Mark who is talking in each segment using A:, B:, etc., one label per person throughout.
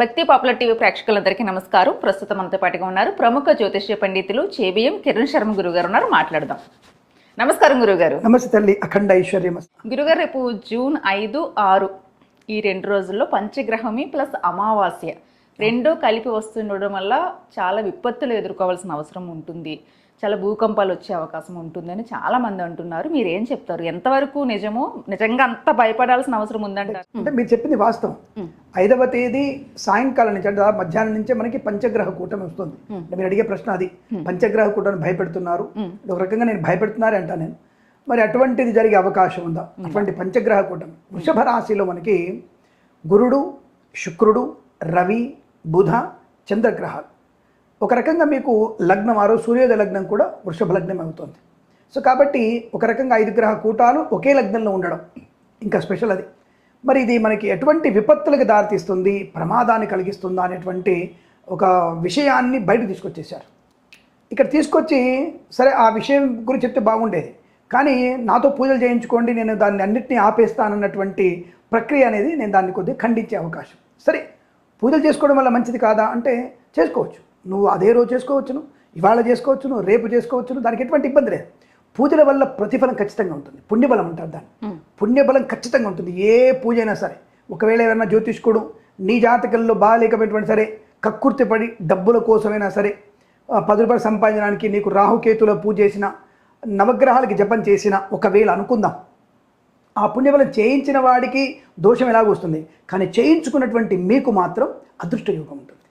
A: భక్తి popular TV ప్రేక్షకులందరికీ నమస్కారం. ప్రస్తుతం మనతో పాటుగా ఉన్నారు ప్రముఖ జ్యోతిష్య పండితులు చేబిఎం కిరణ్ శర్మ గురువు గారు ఉన్నారు. మాట్లాడదాం. నమస్కారం గురుగారు.
B: నమస్తే తల్లి అఖండ ఐశ్వర్యం
A: గురుగారు రేపు జూన్ ఐదు ఆరు ఈ రెండు రోజుల్లో పంచగ్రహమి ప్లస్ అమావాస్య. రెండూ కలిపి వస్తుండడం వల్ల చాలా విపత్తులు ఎదుర్కోవాల్సిన అవసరం ఉంటుంది. చాలా భూకంపాలు వచ్చే అవకాశం ఉంటుందని చాలా మంది అంటున్నారు. మీరు ఏం చెప్తారు? ఎంతవరకు నిజమో నిజంగా అంత భయపడాల్సిన అవసరం ఉందంటారు?
B: అంటే మీరు చెప్పింది వాస్తవం. ఐదవ తేదీ సాయంకాలం నుంచి అంటే మధ్యాహ్నం నుంచే మనకి పంచగ్రహ కూటమి వస్తుంది. అంటే మీరు అడిగే ప్రశ్న అది. పంచగ్రహ కూటమి భయపెడుతున్నారు. ఒక రకంగా నేను భయపెడుతున్నారే అంటా నేను. మరి అటువంటిది జరిగే అవకాశం ఉందా? అటువంటి పంచగ్రహ కూటమి. వృషభ రాశిలో మనకి గురుడు శుక్రుడు రవి బుధ చంద్రగ్రహాలు. ఒక రకంగా మీకు లగ్నం ఆరో సూర్యోదయ లగ్నం కూడా వృషభ లగ్నం అవుతుంది. సో కాబట్టి ఒక రకంగా ఐదు గ్రహ కూటాలు ఒకే లగ్నంలో ఉండడం ఇంకా స్పెషల్ అది. మరి ఇది మనకి ఎటువంటి విపత్తులకు దారితీస్తుంది ప్రమాదాన్ని కలిగిస్తుందా అనేటువంటి ఒక విషయాన్ని బయట తీసుకొచ్చేసారు ఇక్కడ తీసుకొచ్చి సరే ఆ విషయం గురించి చెప్తే బాగుండేది. కానీ నాతో పూజలు చేయించుకోండి నేను దాన్ని అన్నింటినీ ఆపేస్తానన్నటువంటి ప్రక్రియ అనేది నేను దాన్ని కొద్దిగా ఖండించే అవకాశం. సరే పూజలు చేసుకోవడం వల్ల మంచిది కాదా అంటే చేసుకోవచ్చు. నువ్వు అదే రోజు చేసుకోవచ్చును ఇవాళ చేసుకోవచ్చును రేపు చేసుకోవచ్చును దానికి ఎటువంటి ఇబ్బంది లేదు. పూజల వల్ల ప్రతిఫలం ఖచ్చితంగా ఉంటుంది. పుణ్యబలం అంటారు దాన్ని పుణ్యబలం ఖచ్చితంగా ఉంటుంది. ఏ పూజ అయినా సరే. ఒకవేళ ఏమైనా జ్యోతిష్కుడు నీ జాతకంలో బాగాలేకపోయినటువంటి సరే కక్కుర్తిపడి డబ్బుల కోసమైనా సరే పది రూపాయలు సంపాదించడానికి నీకు రాహుకేతుల పూజ చేసిన నవగ్రహాలకి జపం చేసిన ఒకవేళ అనుకుందాం. ఆ పుణ్యబలం చేయించిన వాడికి దోషం ఎలాగ వస్తుంది. కానీ చేయించుకున్నటువంటి మీకు మాత్రం అదృష్ట యోగం ఉంటుంది.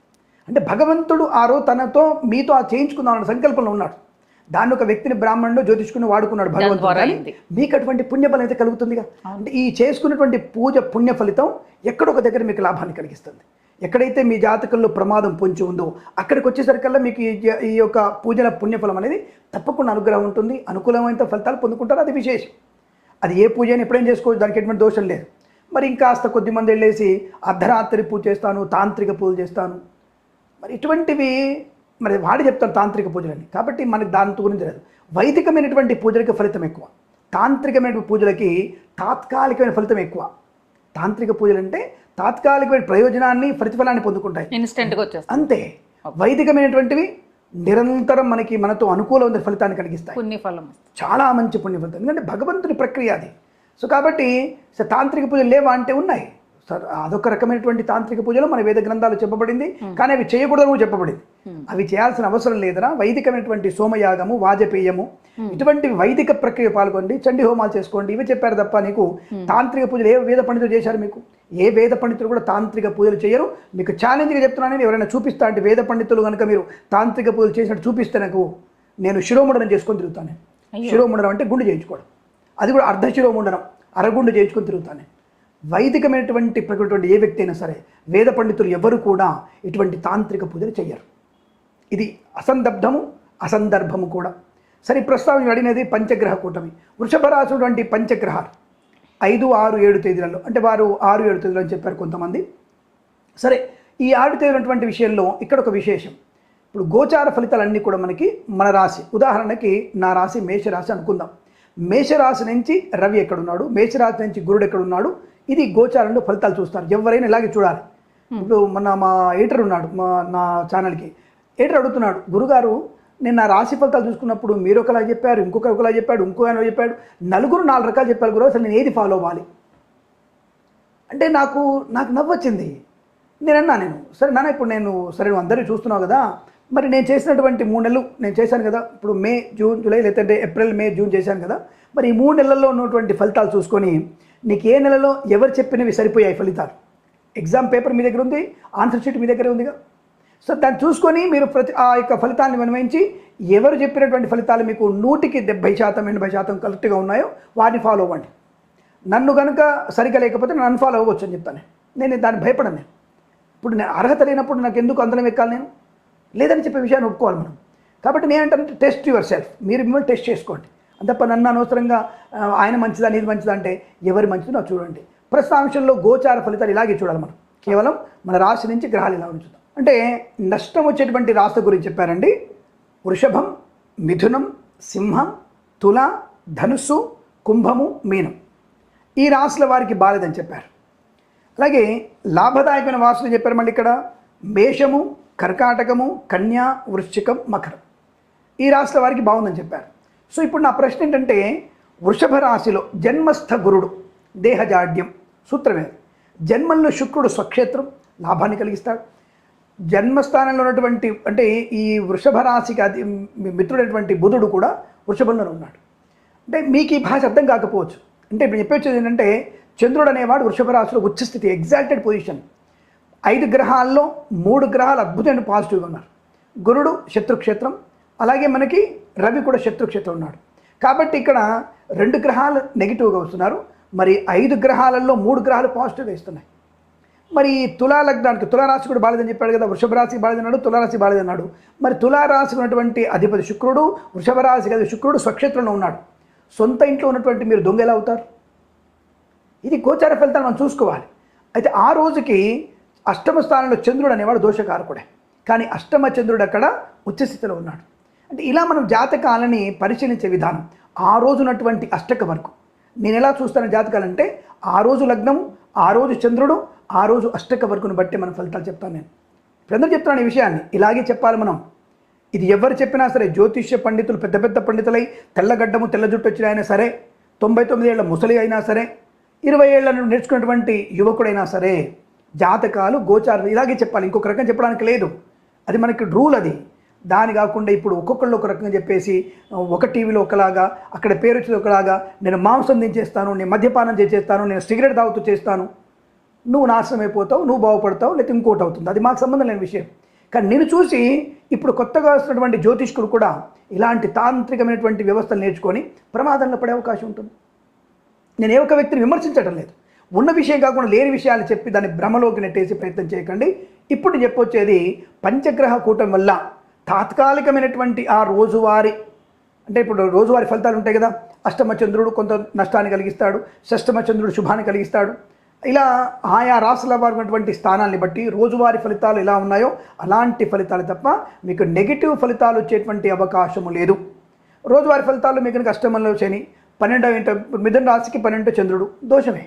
B: అంటే భగవంతుడు ఆ రోజు తనతో మీతో ఆ చేయించుకుందాం సంకల్పంలో ఉన్నాడు. దాన్ని ఒక వ్యక్తిని బ్రాహ్మణుడు జ్యోతిష్కుని వాడుకున్నాడు భగవంతుడు. మీకు అటువంటి పుణ్యబలం అయితే కలుగుతుందిగా? అంటే ఈ చేసుకున్నటువంటి పూజ పుణ్య ఫలితం ఎక్కడొక దగ్గర మీకు లాభాన్ని కలిగిస్తుంది. ఎక్కడైతే మీ జాతకంలో ప్రమాదం పొంచి ఉందో అక్కడికి వచ్చేసరికల్లా మీకు ఈ యొక్క పూజల పుణ్యఫలం అనేది తప్పకుండా అనుగ్రహం ఉంటుంది. అనుకూలమైన ఫలితాలు పొందుకుంటారు. అది విశేషం. అది ఏ పూజ అయినా ఎప్పుడైనా చేసుకోవచ్చు. దానికి ఎటువంటి దోషం లేదు. మరి ఇంకాస్త కొద్ది మంది వెళ్ళేసి అర్ధరాత్రి పూజ చేస్తాను తాంత్రిక పూజలు చేస్తాను. మరి ఇటువంటివి మరి వాడి చెప్తారు తాంత్రిక పూజలని. కాబట్టి మనకి దాని గురించి లేదు వైదికమైనటువంటి పూజలకి ఫలితం ఎక్కువ. తాంత్రికమైన పూజలకి తాత్కాలికమైన ఫలితం ఎక్కువ. తాంత్రిక పూజలు అంటే తాత్కాలికమైన ప్రయోజనాన్ని ప్రతిఫలాన్ని పొందుకుంటాయి.
A: ఇన్స్టెంట్గా వచ్చేస్తుంది
B: అంతే. వైదికమైనటువంటివి నిరంతరం మనకి మనతో అనుకూలమైన ఫలితాన్ని కలిగిస్తాయి.
A: పుణ్యఫలం
B: చాలా మంచి పుణ్య ఫలితం ఎందుకంటే భగవంతుని ప్రక్రియ అది. సో కాబట్టి తాంత్రిక పూజలు లేవా అంటే ఉన్నాయి. అదొక రకమైనటువంటి తాంత్రిక పూజలు మన వేద గ్రంథాలు చెప్పబడింది. కానీ అవి చేయకూడదు కూడా చెప్పబడింది. అవి చేయాల్సిన అవసరం లేదరా. వైదికమైనటువంటి సోమయాగము వాజపేయము ఇటువంటి వైదిక ప్రక్రియ పాల్గొండి చండి హోమాలు చేసుకోండి ఇవి చెప్పారు తప్ప నీకు తాంత్రిక పూజలు ఏ వేద పండితులు చేశారు మీకు? ఏ వేద పండితులు కూడా తాంత్రిక పూజలు చేయరు. మీకు ఛాలెంజ్గా చెప్తున్నాను ఎవరైనా చూపిస్తా అంటే వేద పండితులు కనుక మీరు తాంత్రిక పూజలు చేసినట్టు చూపిస్తే నాకు నేను శిరోముండనం చేసుకొని తిరుగుతాను. శిరోముండనం అంటే గుండు చేయించుకోవడం. అది కూడా అర్ధ శిరోముండనం అరగుండు చేయించుకొని తిరుగుతాను. వైదికమైనటువంటి ప్రకృతి ఏ వ్యక్తి అయినా సరే వేద పండితులు ఎవరు కూడా ఇటువంటి తాంత్రిక పూజలు చేయరు ఇది అసందబ్ధము అసందర్భము కూడా. సరే ప్రస్తావన అడిగినది పంచగ్రహ కూటమి. వృషభ రాశి వంటి పంచగ్రహాలు. ఐదు ఆరు ఏడు తేదీలలో. అంటే వారు ఆరు ఏడు తేదీలు అని చెప్పారు కొంతమంది. సరే ఈ ఆరు తేదీలటువంటి విషయంలో ఇక్కడ ఒక విశేషం. ఇప్పుడు గోచార ఫలితాలన్నీ కూడా మనకి మన రాశి. ఉదాహరణకి నా రాశి మేషరాశి అనుకుందాం. మేషరాశి నుంచి రవి ఎక్కడున్నాడు? మేషరాశి నుంచి గురుడు ఎక్కడున్నాడు? ఇది గోచారంలో ఫలితాలు చూస్తారు. ఎవరైనా ఇలాగే చూడాలి. ఇప్పుడు మన మా ఎడిటర్ ఉన్నాడు మా నా ఛానల్కి. ఎడిటర్ అడుగుతున్నాడు గురుగారు నేను నా రాశి ఫలితాలు చూసుకున్నప్పుడు మీరు ఒకలా చెప్పారు ఇంకొకరు ఒకలా చెప్పాడు ఇంకో ఆయన చెప్పాడు నలుగురు నాలుగు రకాలు చెప్పారు గురువు అసలు నేను ఏది ఫాలో అవ్వాలి? అంటే నాకు నాకు నవ్వొచ్చింది నేను అన్నా నేను సరే నాన్న ఇప్పుడు నేను సరే నువ్వు అందరూ చూస్తున్నావు కదా మరి నేను చేసినటువంటి మూడు నెలలు నేను చేశాను కదా ఇప్పుడు మే జూన్ జూలై లేదంటే ఏప్రిల్ మే జూన్ చేశాను కదా మరి ఈ మూడు నెలల్లో ఉన్నటువంటి ఫలితాలు చూసుకొని నీకు ఏ నెలలో ఎవరు చెప్పినవి సరిపోయాయి ఫలితాలు? ఎగ్జామ్ పేపర్ మీ దగ్గర ఉంది ఆన్సర్ షీట్ మీ దగ్గర ఉందిగా. సో దాన్ని చూసుకొని మీరు ప్రతి ఆ యొక్క ఫలితాన్ని వినియోగించి ఎవరు చెప్పినటువంటి ఫలితాలు మీకు నూటికి డెబ్బై శాతం ఎనభై శాతం కరెక్ట్గా ఉన్నాయో వారిని ఫాలో అవ్వండి. నన్ను కనుక సరిగా లేకపోతే నన్ను అన్ఫాలో అవ్వచ్చు అని చెప్తాను. నేను దాన్ని భయపడను నేను. ఇప్పుడు నేను అర్హత లేనప్పుడు నాకు ఎందుకు అందరం ఎక్కాలి నేను? లేదని చెప్పే విషయాన్ని ఒప్పుకోవాలి మనం. కాబట్టి నేనంటే టెస్ట్ యువర్ సెల్ఫ్ మీరు మిమ్మల్ని టెస్ట్ చేసుకోండి. అంతప్ప నన్ను అనవసరంగా ఆయన మంచిదా నీది మంచిదా అంటే ఎవరి మంచిదో నాకు చూడండి. ప్రస్తుత గోచార ఫలితాలు ఇలాగే చూడాలి మనం. కేవలం మన రాశి నుంచి గ్రహాలు ఇలా ఉంచుతాం. అంటే నష్టం వచ్చేటువంటి రాశి గురించి చెప్పారండి. వృషభం మిథునం సింహం తుల ధనుస్సు కుంభము మీనం. ఈ రాశుల వారికి బాలేదని చెప్పారు. అలాగే లాభదాయకమైన వాసులు చెప్పారు మళ్ళీ ఇక్కడ. మేషము కర్కాటకము కన్యా వృశ్చికం మకరం. ఈ రాశుల వారికి బాగుందని చెప్పారు. సో ఇప్పుడు నా ప్రశ్న ఏంటంటే వృషభ రాశిలో జన్మస్థ గురుడు దేహజాడ్యం సూత్రమే. జన్మంలో శుక్రుడు స్వక్షేత్రం లాభాన్ని కలిగిస్తాడు. జన్మస్థానంలో ఉన్నటువంటి అంటే ఈ వృషభ రాశికి అది మిత్రుడైనటువంటి బుధుడు కూడా వృషభంలోనే ఉన్నాడు. అంటే మీకు ఈ భాష అర్థం కాకపోవచ్చు. అంటే ఇప్పుడు చెప్పేది ఏంటంటే చంద్రుడు అనేవాడు వృషభ రాశిలో ఉచ్చస్థితి ఎగ్జాల్టెడ్ పొజిషన్. ఐదు గ్రహాల్లో మూడు గ్రహాలు అద్భుతమైన పాజిటివ్గా ఉన్నారు. గురుడు శత్రుక్షేత్రం అలాగే మనకి రవి కూడా శత్రుక్షేత్రం ఉన్నాడు. కాబట్టి ఇక్కడ రెండు గ్రహాలు నెగిటివ్గా వస్తున్నారు. మరి ఐదు గ్రహాలలో మూడు గ్రహాలు పాజిటివ్ ఇస్తున్నాయి మరి ఈ తులా లగ్నానికి తులారాశి కూడా బాలేదని చెప్పాడు కదా వృషభ రాశి బాలేదన్నాడు తులారాశి బాలేదన్నాడు మరి తులారాశికి ఉన్నటువంటి అధిపతి శుక్రుడు వృషభ రాశి కదా శుక్రుడు స్వక్షేత్రంలో ఉన్నాడు. సొంత ఇంట్లో ఉన్నటువంటి మీరు దొంగ ఎలా అవుతారు? ఇది గోచార ఫలితాలు మనం చూసుకోవాలి. అయితే ఆ రోజుకి అష్టమ స్థానంలో చంద్రుడు అనేవాడు దోషకారకుడే. కానీ అష్టమ చంద్రుడు అక్కడ ఉచ్చస్థితిలో ఉన్నాడు. అంటే ఇలా మనం జాతకాలని పరిశీలించే విధానం. ఆ రోజునటువంటి అష్టక వరకు. నేను ఎలా చూస్తాను జాతకాలంటే ఆ రోజు లగ్నం ఆ రోజు చంద్రుడు ఆ రోజు అష్టక వరకును బట్టి మనం ఫలితాలు చెప్తాను నేను. ఇప్పుడు చెప్తున్నాను ఈ విషయాన్ని. ఇలాగే చెప్పాలి మనం. ఇది ఎవరు చెప్పినా సరే జ్యోతిష్య పండితులు పెద్ద పెద్ద పండితులై తెల్లగడ్డము తెల్ల జుట్టు వచ్చిన అయినా సరే తొంభై తొమ్మిది ఏళ్ళ ముసలి అయినా సరే ఇరవై ఏళ్ళ నేర్చుకున్నటువంటి యువకుడైనా సరే జాతకాలు గోచారాలు ఇలాగే చెప్పాలి. ఇంకొక రకం చెప్పడానికి లేదు. అది మనకి రూల్ అది. దాని కాకుండా ఇప్పుడు ఒక్కొక్కళ్ళు ఒక రకంగా చెప్పేసి ఒక టీవీలో ఒకలాగా అక్కడ పేరు వచ్చేది ఒకలాగా నేను మాంసం దించేస్తాను నేను మద్యపానం చేసేస్తాను నేను సిగరెట్ తాగుతూ చేస్తాను. నువ్వు నాశనం అయిపోతావు నువ్వు బాగుపడతావు లేకపోతే ఇంకోటి అవుతుంది. అది మాకు సంబంధం లేని విషయం. కానీ నేను చూసి ఇప్పుడు కొత్తగా వస్తున్నటువంటి జ్యోతిష్కుడు కూడా ఇలాంటి తాంత్రికమైనటువంటి వ్యవస్థలు నేర్చుకొని ప్రమాదంలో పడే అవకాశం ఉంటుంది. నేను ఏ ఒక్క వ్యక్తిని విమర్శించడం లేదు. ఉన్న విషయం కాకుండా లేని విషయాలు చెప్పి దాన్ని భ్రమలోకి నెట్టేసి ప్రయత్నం చేయకండి. ఇప్పుడు చెప్పొచ్చేది పంచగ్రహ కూటం వల్ల తాత్కాలికమైనటువంటి ఆ రోజువారీ అంటే ఇప్పుడు రోజువారీ ఫలితాలు ఉంటాయి కదా అష్టమ చంద్రుడు కొంత నష్టాన్ని కలిగిస్తాడు షష్టమచంద్రుడు శుభాన్ని కలిగిస్తాడు. ఇలా ఆయా రాసుల వారు స్థానాన్ని బట్టి రోజువారీ ఫలితాలు ఎలా ఉన్నాయో అలాంటి ఫలితాలు తప్ప మీకు నెగిటివ్ ఫలితాలు వచ్చేటువంటి అవకాశము లేదు. రోజువారీ ఫలితాలు మీకు కనుక అష్టమంలో శని పన్నెండవ ఇంట మిథున రాశికి పన్నెండో చంద్రుడు దోషమే.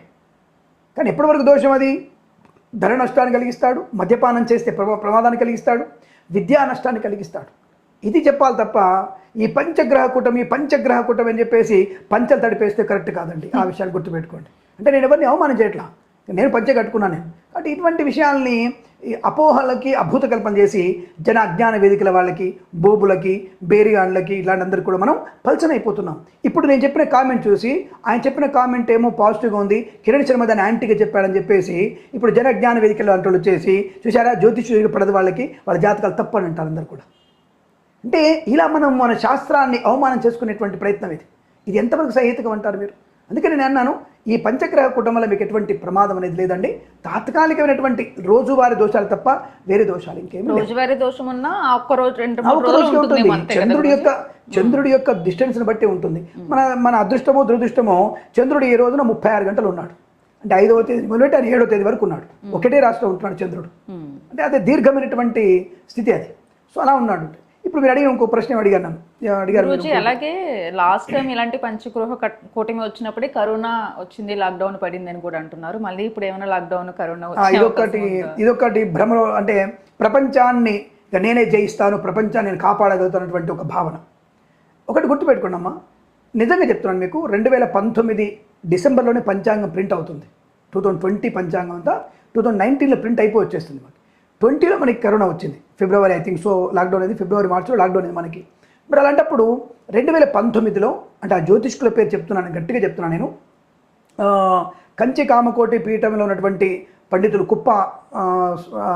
B: కానీ ఎప్పటివరకు దోషం అది? ధర నష్టాన్ని కలిగిస్తాడు మద్యపానం చేస్తే ప్రమా ప్రమాదాన్ని కలిగిస్తాడు విద్యా నష్టాన్ని కలిగిస్తాడు. ఇది చెప్పాలి తప్ప ఈ పంచగ్రహ కూటమి పంచగ్రహ కూటమి అని చెప్పేసి పంచలు తడిపేస్తే కరెక్ట్ కాదండి. ఆ విషయాలు గుర్తుపెట్టుకోండి. అంటే నేను ఎవరిని అవమానం చేయట్లా? నేను పంచ కట్టుకున్నాను నేను. కాబట్టి ఇటువంటి విషయాల్ని ఈ అపోహలకి అభూత కల్పన చేసి జన అజ్ఞాన వేదికల వాళ్ళకి బోబులకి బేరిగాళ్ళకి ఇలాంటి అందరికి కూడా మనం పల్చన అయిపోతున్నాం. ఇప్పుడు నేను చెప్పిన కామెంట్ చూసి ఆయన చెప్పిన కామెంట్ ఏమో పాజిటివ్గా ఉంది. కిరణ్ శర్మ దాన్ని యాంటీగా చెప్పాడని చెప్పేసి ఇప్పుడు జన అజ్ఞాన వేదికల వాళ్ళు వచ్చేసి చూసారా జ్యోతిష్యుడికి పడదు వాళ్ళకి వాళ్ళ జాతకాలు తప్పని అంటారు అందరు కూడా. అంటే ఇలా మనం మన శాస్త్రాన్ని అవమానం చేసుకునేటువంటి ప్రయత్నం ఇది. ఇది ఎంతవరకు సహేతుకం అంటారు మీరు? అందుకని నేను అన్నాను ఈ పంచగ్రహ కుటుంబంలో మీకు ఎటువంటి ప్రమాదం అనేది లేదండి. తాత్కాలికమైనటువంటి రోజువారీ దోషాలు తప్ప వేరే దోషాలు ఇంకేమీ.
A: రోజువారీ దోషం ఉన్నా ఒక్క రోజు రెండు
B: ఉంటుంది చంద్రుడి? యొక్క చంద్రుడి యొక్క డిస్టెన్స్ని బట్టి ఉంటుంది. మన మన అదృష్టమో దురదృష్టమో చంద్రుడు ఈ రోజున ముప్పై ఆరు గంటలు ఉన్నాడు. అంటే ఐదవ తేదీ మొదలుపెట్టి ఆయన ఏడవ తేదీ వరకు ఉన్నాడు. ఒకటే రాష్ట్రం ఉంటున్నాడు చంద్రుడు. అంటే అదే దీర్ఘమైనటువంటి స్థితి అది. సో అలా ఉన్నాడు. ఇప్పుడు మీరు అడిగిన ఇంకో ప్రశ్న అడిగాను అడిగారు
A: అలాగే లాస్ట్ టైం ఇలాంటి పంచగృహ కట్- కూటమి వచ్చినప్పుడే కరోనా వచ్చింది లాక్డౌన్ పడింది అని కూడా అంటున్నారు. మళ్ళీ ఇప్పుడు ఏమైనా లాక్డౌన్ కరోనా
B: ఇదొకటి ఇదొకటి భ్రమలో అంటే ప్రపంచాన్ని నేనే జయిస్తాను ప్రపంచాన్ని నేను కాపాడగలుగుతున్నటువంటి ఒక భావన. ఒకటి గుర్తుపెట్టుకోండి అమ్మా. నిజంగా చెప్తున్నాను మీకు రెండు వేల పంతొమ్మిది డిసెంబర్లోనే పంచాంగం ప్రింట్ అవుతుంది. టూ థౌజండ్ ట్వంటీ పంచాంగం అంతా టూ థౌజండ్ నైన్టీన్లో ప్రింట్ అయిపోయి వచ్చేస్తుంది మనకి ట్వంటీలో మనకి కరోనా వచ్చింది. ఫిబ్రవరి ఐ థింక్ సో లాక్డౌన్ అయింది ఫిబ్రవరి మార్చిలో లాక్డౌన్ అయింది మనకి. మరి అలాంటప్పుడు రెండు వేల పంతొమ్మిదిలో అంటే ఆ జ్యోతిష్కుల పేరు చెప్తున్నాను గట్టిగా చెప్తున్నాను నేను కంచి కామకోటి పీఠంలో ఉన్నటువంటి పండితులు కుప్ప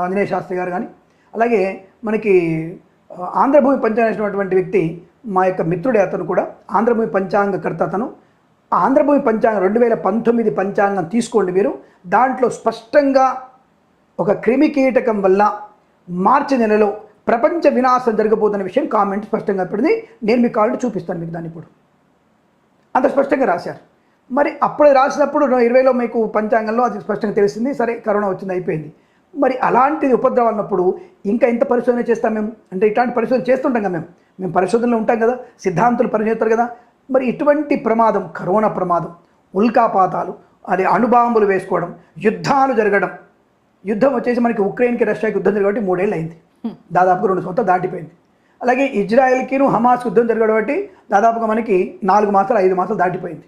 B: ఆంజనేయ శాస్త్రి గారు కానీ అలాగే మనకి ఆంధ్రభూమి పంచాంగటువంటి వ్యక్తి మా యొక్క మిత్రుడే అతను కూడా ఆంధ్రభూమి పంచాంగకర్త అతను. ఆంధ్రభూమి పంచాంగం రెండు వేల పంతొమ్మిది పంచాంగం తీసుకోండి మీరు. దాంట్లో స్పష్టంగా ఒక క్రిమి కీటకం వల్ల మార్చి నెలలో ప్రపంచ వినాశం జరగబోతున్న విషయం కామెంట్ స్పష్టంగా పెడింది నేను మీకు కావాలంటే చూపిస్తాను మీకు దాన్ని ఇప్పుడు. అంత స్పష్టంగా రాశారు. మరి అప్పుడు రాసినప్పుడు ఇరవైలో మీకు పంచాంగంలో అది స్పష్టంగా తెలిసింది సరే కరోనా వచ్చింది అయిపోయింది. మరి అలాంటిది ఉపద్రవం అన్నప్పుడు ఇంకా ఎంత పరిశోధన చేస్తాం మేము? అంటే ఇట్లాంటి పరిశోధన చేస్తుంటాం కదా మేము. మేము పరిశోధనలో ఉంటాం కదా సిద్ధాంతులు పరిచేస్తారు కదా. మరి ఇటువంటి ప్రమాదం కరోనా ప్రమాదం ఉల్కాపాతాలు అది అణుబాంబులు వేసుకోవడం యుద్ధాలు జరగడం యుద్ధం వచ్చేసి మనకి ఉక్రెయిన్కి రష్యాకి యుద్ధం జరగబట్టి మూడేళ్ళు అయింది. దాదాపుగా రెండు సంవత్సరాలు దాటిపోయింది. అలాగే ఇజ్రాయెల్కిను హమాస్ యుద్ధం జరగడం బట్టి దాదాపుగా మనకి నాలుగు మాసాలు ఐదు మాసాలు దాటిపోయింది.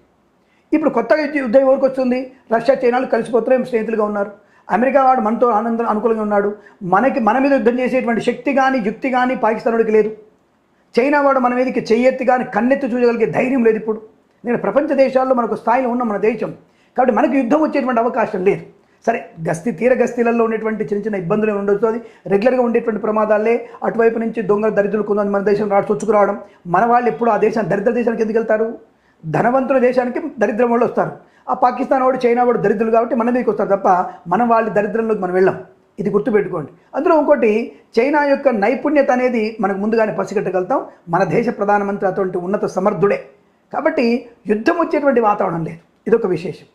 B: ఇప్పుడు కొత్తగా యుద్ధం ఎవరికి వస్తుంది? రష్యా చైనాలు కలిసిపోతున్నాయి స్నేహితులుగా ఉన్నారు. అమెరికా వాడు మనతో ఆనందం అనుకూలంగా ఉన్నాడు. మనకి మన మీద యుద్ధం చేసేటువంటి శక్తి కానీ యుక్తి కానీ పాకిస్తానుడికి లేదు. చైనా వాడు మన మీదకి చెయ్యెత్తి కానీ కన్నెత్తి చూడగలిగే ధైర్యం లేదు ఇప్పుడు. నేను ప్రపంచ దేశాల్లో మనకు స్థాయిలో ఉన్న మన దేశం. కాబట్టి మనకు యుద్ధం వచ్చేటువంటి అవకాశం లేదు. సరే గస్తీ తీర గస్తీలలో ఉండేటువంటి చిన్న చిన్న ఇబ్బందులు ఉండొచ్చు? అది రెగ్యులర్గా ఉండేటువంటి ప్రమాదాలే. అటువైపు నుంచి దొంగ దరిద్రులు కొంతమంది మన దేశం రాడు చొచ్చుకురావడం మన వాళ్ళు ఎప్పుడు ఆ దేశం దరిద్ర దేశానికి ఎందుకు వెళ్తారు? ధనవంతుల దేశానికి దరిద్రం వాళ్ళు వస్తారు. ఆ పాకిస్తాన్ వాడు చైనా వాడు దరిద్రులు కాబట్టి మన దగ్గరికి వస్తారు తప్ప మన వాళ్ళ దరిద్రంలోకి మనం వెళ్ళాం. ఇది గుర్తుపెట్టుకోండి. అందులో ఇంకోటి చైనా యొక్క నైపుణ్యత అనేది మనకు ముందుగానే పసిగట్టగలుగుతాం. మన దేశ ప్రధానమంత్రి అటువంటి ఉన్నత సమర్థుడే. కాబట్టి యుద్ధం వచ్చేటువంటి వాతావరణం లేదు. ఇదొక విశేషం.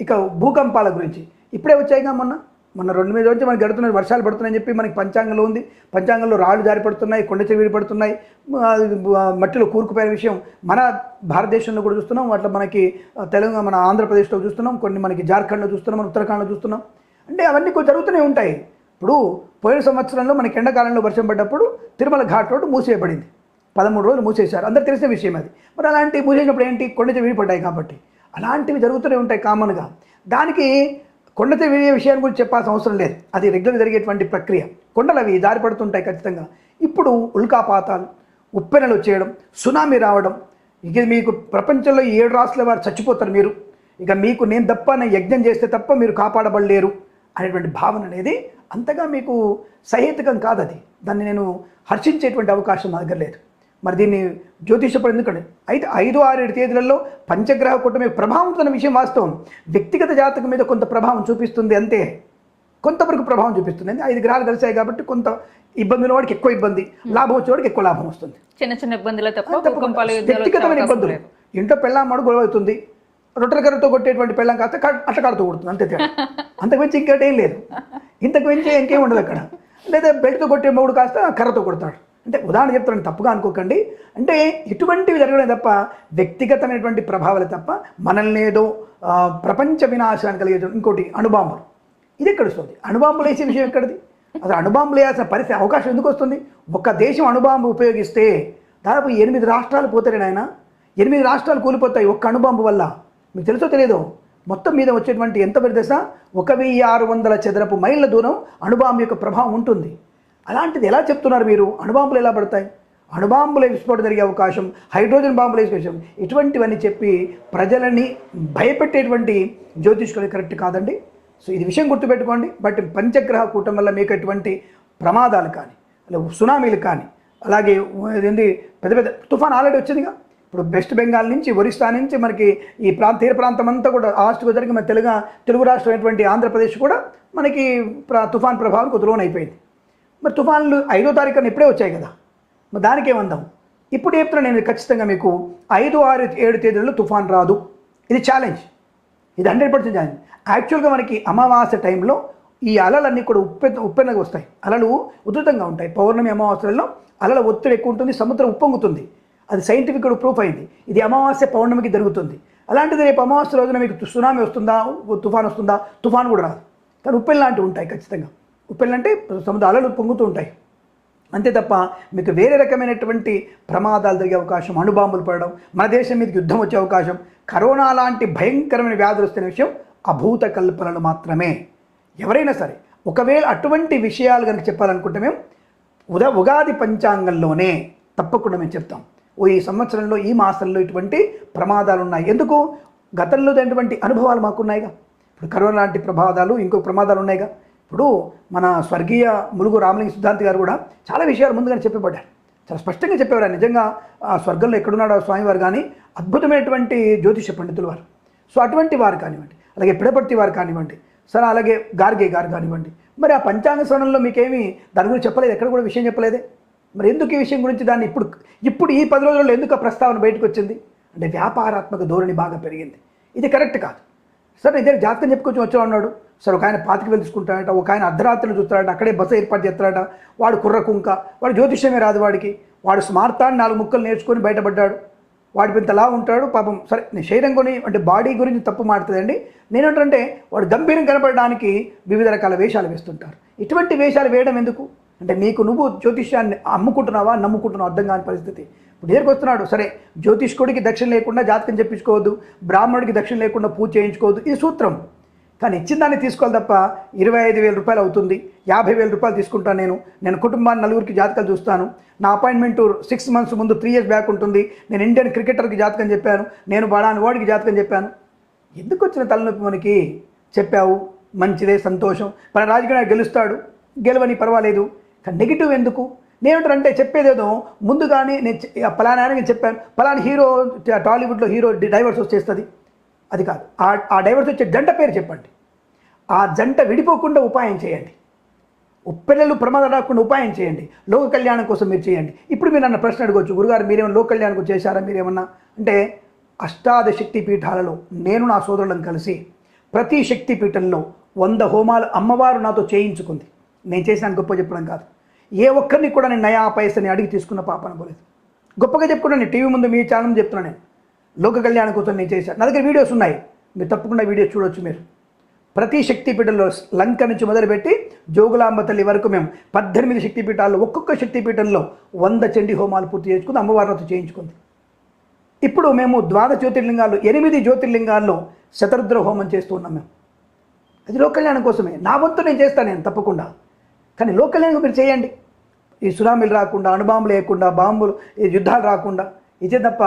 B: ఇక భూకంపాల గురించి. ఇప్పుడే వచ్చాయిగా మొన్న. మొన్న రెండు మీద వచ్చి మనకి గడుతున్నాయి వర్షాలు పడుతున్నాయని చెప్పి మనకి పంచాంగంలో ఉంది. పంచాంగంలో రాళ్ళు జారి పడుతున్నాయి కొండ చెవిడి పడుతున్నాయి. మట్టిలో కూరుకుపోయిన విషయం మన భారతదేశంలో కూడా చూస్తున్నాం. అట్లా మనకి తెలంగాణ మన ఆంధ్రప్రదేశ్లో చూస్తున్నాం. కొన్ని మనకి జార్ఖండ్లో చూస్తున్నాం మన ఉత్తరాఖండ్లో చూస్తున్నాం. అంటే అవన్నీ కొంచెం జరుగుతూనే ఉంటాయి. ఇప్పుడు పోయిన సంవత్సరంలో మనకి ఎండాకాలంలో వర్షం పడ్డప్పుడు తిరుమల ఘాట్ రోడ్డు మూసేయబడింది. పదమూడు రోజులు మూసేశారు. అందరు తెలిసిన విషయం అది. మరి అలాంటి మూసేసినప్పుడు ఏంటి? కొండచె విడిపడ్డాయి కాబట్టి. అలాంటివి జరుగుతూనే ఉంటాయి కామన్గా. దానికి కొండచె వేరే విషయాన్ని గురించి చెప్పాల్సిన అవసరం లేదు. అది రెగ్యులర్ జరిగేటువంటి ప్రక్రియ. కొండలు అవి దారి పడుతుంటాయి ఖచ్చితంగా. ఇప్పుడు ఉల్కాపాతాలు ఉప్పెనలు వచ్చేయడం సునామీ రావడం ఇక మీకు ప్రపంచంలో ఏడు రాష్ట్రాల వారు చచ్చిపోతారు మీరు. ఇక మీకు నేను తప్ప నేను యజ్ఞం చేస్తే తప్ప మీరు కాపాడబడలేరు అనేటువంటి భావన అనేది అంతగా మీకు సహేతుకం కాదు అది దాన్ని నేను హర్షించేటువంటి అవకాశం నా దగ్గర లేదు. మరి దీన్ని జ్యోతిషపడి ఎందుకంటే? అయితే ఐదు ఆరు ఏడు తేదీలలో పంచగ్రహ కూటమి ప్రభావం ఉంటున్న విషయం వాస్తవం. వ్యక్తిగత జాతకం మీద కొంత ప్రభావం చూపిస్తుంది అంతే. కొంతవరకు ప్రభావం చూపిస్తుంది అంటే ఐదు గ్రహాలు కలిసాయి కాబట్టి కొంత ఇబ్బంది ఉన్న వాడికి ఎక్కువ ఇబ్బంది లాభం వచ్చేవాడికి ఎక్కువ లాభం వస్తుంది.
A: చిన్న చిన్న ఇబ్బందులే
B: వ్యక్తిగతమైన ఇబ్బందులు. ఇంట్లో పెళ్ళామాడు గొడవ అవుతుంది. రొట్టెల కర్రతో కొట్టేటువంటి పెళ్ళం కాస్త అట్ల కాడుతూ కొడుతుంది. అంతే తేడా. అంతకు మించి ఇంకోటి ఏం లేదు. ఇంతకు మించి ఇంకేం ఉండదు అక్కడ. లేదా బెల్ట్తో కొట్టే మూడు కాస్త కర్రతో కొడతాడు. అంటే ఉదాహరణ చెప్తాను తప్పుగా అనుకోకండి. అంటే ఇటువంటివి జరగడం తప్ప వ్యక్తిగతమైనటువంటి ప్రభావాలు తప్ప మనల్ని ఏదో ప్రపంచ వినాశాన్ని కలిగే ఇంకోటి అణుబాంబులు. ఇది ఎక్కడ వస్తుంది? అణుబాంబులు వేసే విషయం ఎక్కడిది? అసలు అణుబాంబులు వేయాల్సిన పరిస్థితి అవకాశం ఎందుకు వస్తుంది? ఒక దేశం అణుబాంబు ఉపయోగిస్తే దాదాపు ఎనిమిది రాష్ట్రాలు పోతాయి నాయన. ఎనిమిది రాష్ట్రాలు కూలిపోతాయి ఒక్క అణుబాంబు వల్ల. మీకు తెలుసో తెలియదు మొత్తం మీద వచ్చేటువంటి ఎంత పెద్ద దశ? ఒక వెయ్యి ఆరు వందల చదరపు మైళ్ళ దూరం అణుబాంబు యొక్క ప్రభావం ఉంటుంది. అలాంటిది ఎలా చెప్తున్నారు మీరు? అణుబాంబులు ఎలా పడతాయి? అణుబాంబులు విస్ఫోటం జరిగే అవకాశం హైడ్రోజన్ బాంబుల విషయం ఇటువంటివన్నీ చెప్పి ప్రజలని భయపెట్టేటువంటి జ్యోతిష్కులు కరెక్ట్ కాదండి. సో ఇది విషయం గుర్తుపెట్టుకోండి. బట్ పంచగ్రహ కూటం వల్ల మీకు ఎటువంటి ప్రమాదాలు కానీ సునామీలు కానీ అలాగే ఏంది పెద్ద పెద్ద తుఫాన్ ఆల్రెడీ వచ్చిందిగా. ఇప్పుడు వెస్ట్ బెంగాల్ నుంచి ఒరిస్సా నుంచి మనకి ఈ ప్రాంత తీర ప్రాంతం అంతా కూడా ఆస్ట్కు జరిగి మన తెలుగు తెలుగు రాష్ట్రం అయినటువంటి ఆంధ్రప్రదేశ్ కూడా మనకి ప్ర తుఫాన్ ప్రభావం కొద్ది మరి తుఫాన్లు ఐదో తారీఖున ఇప్పుడే వచ్చాయి కదా. మరి దానికి ఏమందాం? ఇప్పుడు చెప్తున్నా నేను ఖచ్చితంగా మీకు ఐదు ఆరు ఏడు తేదీలలో తుఫాన్ రాదు. ఇది ఛాలెంజ్ ఇది హండ్రెడ్ పర్సెంట్ ఛాలెంజ్ యాక్చువల్గా మనకి అమావాస్య టైంలో ఈ అలలన్నీ కూడా ఉప్పె ఉప్పెనగా వస్తాయి. అలలు ఉధృతంగా ఉంటాయి. పౌర్ణమి అమావాస్యలలో అలల ఒత్తిడి ఎక్కువ ఉంటుంది సముద్రం ఉప్పొంగుతుంది. అది సైంటిఫిక్ కూడా ప్రూఫ్ అయింది. ఇది అమావాస్య పౌర్ణమికి జరుగుతుంది. అలాంటిది రేపు అమావాస్య రోజున మీకు సునామీ వస్తుందా? తుఫాన్ వస్తుందా? తుఫాన్ కూడా రాదు. కానీ ఉప్పెన్ లాంటివి ఉంటాయి ఖచ్చితంగా. ఉప్పెళ్ళంటే సముద్ర అలలు పొంగుతూ ఉంటాయి అంతే తప్ప మీకు వేరే రకమైనటువంటి ప్రమాదాలు జరిగే అవకాశం అణుబాంబులు పడడం మన దేశం మీద యుద్ధం వచ్చే అవకాశం కరోనా లాంటి భయంకరమైన వ్యాధులు వస్తున్న విషయం అభూత కల్పనలు మాత్రమే. ఎవరైనా సరే ఒకవేళ అటువంటి విషయాలు కనుక చెప్పాలనుకుంటే మేము ఉదా ఉగాది పంచాంగంలోనే తప్పకుండా మేము చెప్తాం. ఓ ఈ సంవత్సరంలో ఈ మాసంలో ఇటువంటి ప్రమాదాలు ఉన్నాయి. ఎందుకు? గతంలో జరిగినటువంటి అనుభవాలు మాకున్నాయిగా. ఇప్పుడు కరోనా లాంటి ప్రమాదాలు ఇంకో ప్రమాదాలు ఉన్నాయిగా. ఇప్పుడు మన స్వర్గీయ ములుగు రామలింగ సిద్ధాంతి గారు కూడా చాలా విషయాలు ముందుగానే చెప్పబడ్డారు. చాలా స్పష్టంగా చెప్పేవారు. నిజంగా ఆ స్వర్గంలో ఎక్కడున్నాడో స్వామివారు కానీ అద్భుతమైనటువంటి జ్యోతిష పండితులు వారు. సో అటువంటి వారు కానివ్వండి అలాగే పిడపర్తి వారు కానివ్వండి సరే అలాగే గార్గే గారు కానివ్వండి మరి ఆ పంచాంగ శ్రవణంలో మీకేమీ దాని గురించి చెప్పలేదు? ఎక్కడ కూడా విషయం చెప్పలేదే? మరి ఎందుకు ఈ విషయం గురించి దాన్ని ఇప్పుడు ఇప్పుడు ఈ పది రోజుల్లో ఎందుకు ఆ ప్రస్తావన బయటకు వచ్చింది అంటే వ్యాపారాత్మక ధోరణి బాగా పెరిగింది. ఇది కరెక్ట్ కాదు. సరే ఇదే జాతకం చెప్పుకొచ్చి వచ్చా ఉన్నాడు సరే ఒక ఆయన పాతికి వెళ్ళి తీసుకుంటాడట ఒక ఆయన అర్ధరాత్రులు చూస్తాడట అక్కడే బస్సు ఏర్పాటు చేస్తాడట వాడు కుర్ర కుంక వాడు జ్యోతిష్యమే రాదు వాడికి. వాడు స్మార్తాన్ని నాలుగు ముక్కలు నేర్చుకొని బయటపడ్డాడు. వాడి ఇంతలా ఉంటాడు పాపం సరే నేను శరీరం కొని అంటే బాడీ గురించి తప్పు మాడుతుందండి నేనేంటంటే వాడు గంభీరం కనపడడానికి వివిధ రకాల వేషాలు వేస్తుంటారు. ఇటువంటి వేషాలు వేయడం ఎందుకు? అంటే నీకు నువ్వు జ్యోతిష్యాన్ని అమ్ముకుంటున్నావా నమ్ముకుంటున్నావు అర్థం కాని పరిస్థితి. ఇప్పుడు దగ్గరికి సరే జ్యోతిష్కుడికి దక్షిణ లేకుండా జాతకం చెప్పించుకోవద్దు బ్రాహ్మణుడికి దక్షిణ లేకుండా పూజ చేయించుకోవద్దు ఇది సూత్రం. కానీ ఇచ్చిన దాన్ని తీసుకోవాలి తప్ప ఇరవై ఐదు వేల రూపాయలు అవుతుంది. యాభై వేల రూపాయలు తీసుకుంటాను నేను. నేను కుటుంబాన్ని నలుగురికి జాతకాలు చూస్తాను. నా అపాయింట్మెంట్ సిక్స్ మంత్స్ ముందు త్రీ ఇయర్స్ బ్యాక్ ఉంటుంది. నేను ఇండియన్ క్రికెటర్కి జాతకం చెప్పాను. నేను బడాని వాడికి జాతకం చెప్పాను. ఎందుకు వచ్చిన తలనొప్పి మనకి? చెప్పావు. మంచిదే సంతోషం. మన రాజకీయ గెలుస్తాడు. గెలవని పర్వాలేదు. కానీ నెగిటివ్ ఎందుకు? నేనేంటారంటే చెప్పేదేదో ముందుగానే నేను పలానా నేను చెప్పాను. పలానా హీరో టాలీవుడ్లో హీరో డైవర్స్ వచ్చేస్తుంది. అది కాదు. ఆ ఆ డైవర్స్ వచ్చే జంట పేరు చెప్పండి. ఆ జంట విడిపోకుండా ఉపాయం చేయండి. పిల్లలు ప్రమాదం రాకుండా ఉపాయం చేయండి. లోక కళ్యాణం కోసం మీరు చేయండి. ఇప్పుడు మీరు నన్ను ప్రశ్న అడగవచ్చు గురుగారు మీరేమన్నా లోక కళ్యాణం చేశారా మీరేమన్నా? అంటే అష్టాద శక్తి పీఠాలలో నేను నా సోదరులను కలిసి ప్రతి శక్తి పీఠంలో వంద హోమాలు అమ్మవారు నాతో చేయించుకుంది. నేను చేసిన గొప్ప చెప్పడం కాదు. ఏ ఒక్కరిని కూడా నేను నయా పైసని అడిగి తీసుకున్న పాపన పోలేదు గొప్పగా చెప్పుకున్నాను నేను టీవీ ముందు మీ ఛానల్ చెప్తున్నాను నేను. లోక కళ్యాణం కోసం నేను చేశాను. నా దగ్గర వీడియోస్ ఉన్నాయి. మీరు తప్పకుండా వీడియోస్ చూడొచ్చు మీరు. ప్రతి శక్తిపీఠంలో లంక నుంచి మొదలుపెట్టి జోగులాంబ తల్లి వరకు మేము పద్దెనిమిది శక్తిపీఠాల్లో ఒక్కొక్క శక్తిపీఠంలో వంద చండీ హోమాలు పూర్తి చేసుకుని అమ్మవారితో చేయించుకుంది. ఇప్పుడు మేము ద్వాద జ్యోతిర్లింగాల్లో ఎనిమిది జ్యోతిర్లింగాల్లో శతరుద్ర హోమం చేస్తూ ఉన్నాం మేము. అది లోక కళ్యాణం కోసమే. నా వంతు నేను చేస్తాను నేను తప్పకుండా. కానీ లోక కళ్యాణం మీరు చేయండి. ఈ సునామీలు రాకుండా అణుబాంబులు లేకుండా బాంబులు ఈ యుద్ధాలు రాకుండా. ఇదే తప్ప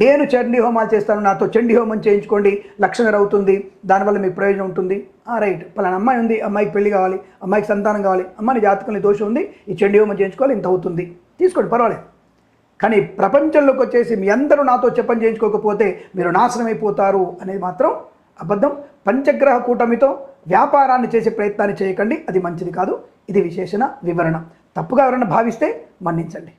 B: నేను చండీ హోమాలు చేస్తాను నాతో చండీ హోమం చేయించుకోండి లక్షణం అవుతుంది దానివల్ల మీకు ప్రయోజనం ఉంటుంది. ఆ రైట్. పలానా అమ్మాయి ఉంది అమ్మాయికి పెళ్ళి కావాలి అమ్మాయికి సంతానం కావాలి అమ్మాయి జాతకంలో దోషం ఉంది ఈ చండీ హోమం చేయించుకోవాలి ఇంత అవుతుంది. తీసుకోండి పర్వాలేదు. కానీ ప్రపంచంలోకి వచ్చేసి మీ అందరూ నాతో చెప్పని చేయించుకోకపోతే మీరు నాశనం అయిపోతారు అనేది మాత్రం అబద్ధం. పంచగ్రహ కూటమితో వ్యాపారాన్ని చేసే ప్రయత్నాన్ని చేయకండి అది మంచిది కాదు. ఇది విశేషణ వివరణ. తప్పుగా ఎవరైనా భావిస్తే మన్నించండి.